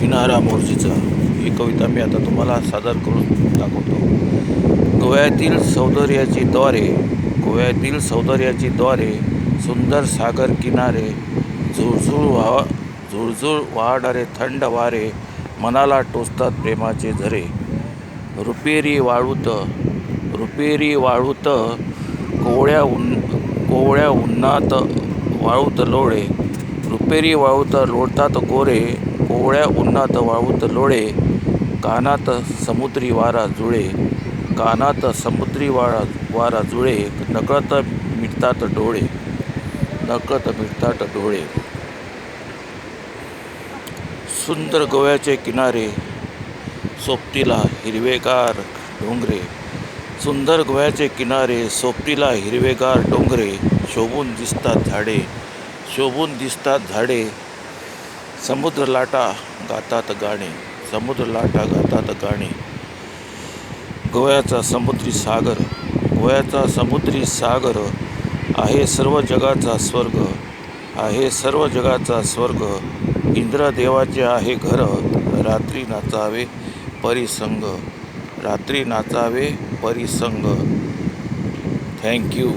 किनारा मोर्जीचा ही कविता मी आता तुम्हाला सादर करून दाखवतो. गोव्यातील सौंदर्याची द्वारे गोव्यातील सौंदर्याची द्वारे सुंदर सागर किनारे झुळझुळ व्हा झुळझुळ वाहणारे थंड वारे मनाला टोचतात प्रेमाचे झरे. रुपेरी वाळूत रुपेरी वाळूत कोवळ्या उन कोवळ्या उन्हात वाळूत लोळे. रुपेरी वाळूत लोळतात गोरे कोवळ्या उन्हात वाळूत लोळे कानात समुद्री वारा जुळे कानात समुद्री वारा वारा जुळे नकळत मिटतात डोळे नकळत मिटतात डोळे. सुंदर गोव्याचे किनारे सोबतीला हिरवेगार डोंगरे. सुंदर गोव्याचे किनारे सोबतीला हिरवेगार डोंगरे शोभून दिसतात झाडे शोभून दिसतात झाडे. समुद्र लाटा गातात गाणे. समुद्र लाटा गातात गाणे. गोव्याचा समुद्री सागर. गोव्याचा समुद्री सागर आहे सर्व जगाचा स्वर्ग. आहे सर्व जगाचा स्वर्ग. इंद्रदेवाचे आहे घर. रात्री नाचावे परिसंग. रात्री नाचावे परिसंग. थँक्यू